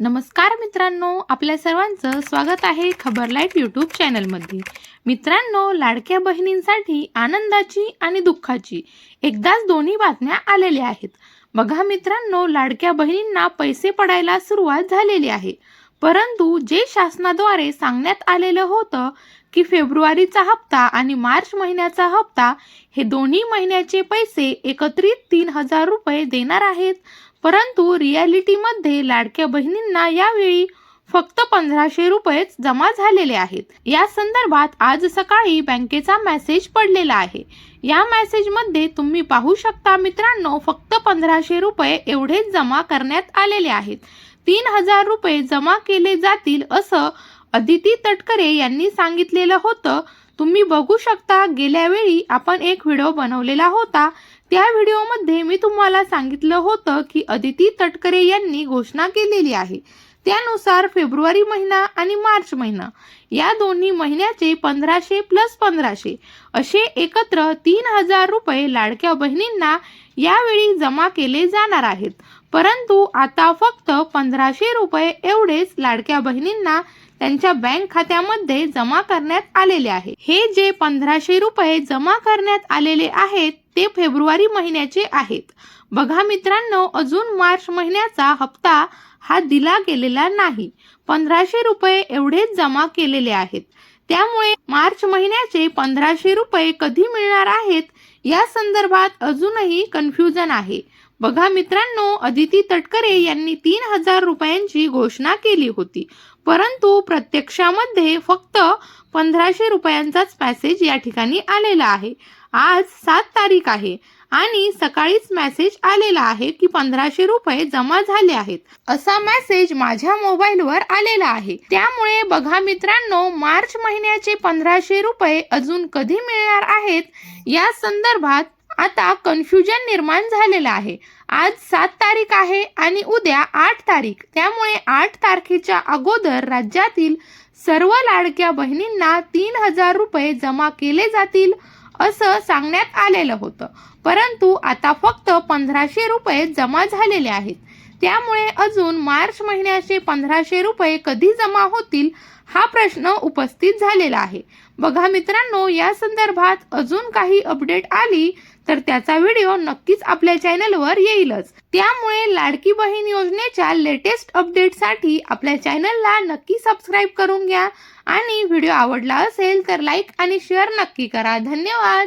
नमस्कार मित्रांनो आपल्या सर्वांचं स्वागत आहे खबर लाइट यूट्यूब चॅनलमध्ये. मित्रांनो लाडक्या बहिणींसाठी आनंदाची आणि दुःखाची एकदाच दोन्ही बातम्या आलेल्या आहेत. बघा मित्रांनो लाडक्या बहिणींना पैसे पडायला सुरुवात झालेली आहे. परंतु जे शासनाद्वारे सांगण्यात आलेलं होतं की फेब्रुवारीचा हप्ता आणि मार्च महिन्याचा हप्ता हे दोन्ही महिन्याचे पैसे एकत्रित तीन हजार रुपये देणार आहेत परंतु रियालिटीमध्ये लाडक्या बहिणींना यावेळी फक्त पंधराशे रुपयेच जमा झालेले आहेत. या संदर्भात आज सकाळी बँकेचा मेसेज पडलेला आहे. या मेसेजमध्ये तुम्ही पाहू शकता मित्रांनो फक्त पंधराशे रुपये एवढेच जमा करण्यात आलेले आहेत. तीन हजार रुपये जमा केले जातील असं अदिती तटकरे यांनी सांगितलेलं होतं तुम्ही बघू शकता गेल्या वेळी आपण एक व्हिडिओ बनवलेला होता. त्या व्हिडिओमध्ये मी तुम्हाला सांगितलं होतं की अदिती तटकरे यांनी घोषणा केलेली आहे. त्यानुसार फेब्रुवारी महिना आणि मार्च महिना. या दोन्ही महिन्याचे पंधराशे प्लस पंधराशे. असे एकत्र तीन हजार रुपये लाडक्या बहिणींना यावेळी जमा केले जाणार आहेत. परंतु आता फक्त पंधराशे रुपये एवढेच लाडक्या बहिणींना त्यांच्या बँक खात्यामध्ये जमा करण्यात आलेले आहे. हे जे पंधराशे रुपये जमा करण्यात आलेले आहेत ते फेब्रुवारी महिन्याचे आहेत. बघा मित्रांनो अजून मार्च महिन्याचा हप्ता हा दिला गेलेला नाही. पंधराशे रुपये एवढेच जमा केलेले आहेत. त्यामुळे मार्च महिन्याचे पंधराशे रुपये कधी मिळणार आहेत या संदर्भात अजूनही कन्फ्युजन आहे. बघा मित्रांनो अदिती तटकरे यांनी तीन हजार रुपयांची घोषणा केली होती. परंतु प्रत्यक्षामध्ये फक्त पंधराशे रुपयांचाच पॅसेज या ठिकाणी आलेला आहे. आज सात तारीख आहे आणि सकाळीच मेसेज आलेला आहे की पंधराशे रुपये जमा झाले आहेत. असा मेसेज माझ्या मोबाईलवर आलेला आहे. त्यामुळे बघा मित्रांनो मार्च महिन्याचे पंधराशे रुपये अजून कधी मिळणार आहेत? या संदर्भात आता कन्फ्युजन निर्माण झालेलं आहे. आज सात तारीख आहे आणि उद्या आठ तारीख. त्यामुळे आठ तारखेच्या अगोदर राज्यातील सर्व लाडक्या बहिणींना तीन हजार रुपये जमा केले जातील असं सांगण्यात आलेलं होतं. परंतु आता फक्त पंधराशे रुपये जमा झालेले आहेत. त्यामुळे अजून मार्च महिन्याचे पंधराशे रुपये कधी जमा होतील हा प्रश्न उपस्थित झालेला आहे. बघा मित्रांनो या संदर्भात अजून काही अपडेट आली तर त्याचा व्हिडिओ नक्कीच आपल्या चॅनलवर येईलच. त्यामुळे लाडकी बहीण योजनेच्या लेटेस्ट अपडेटसाठी आपल्या चॅनलला नक्की सबस्क्राईब करून घ्या. आणि व्हिडिओ आवडला असेल तर लाईक आणि शेअर नक्की करा. धन्यवाद.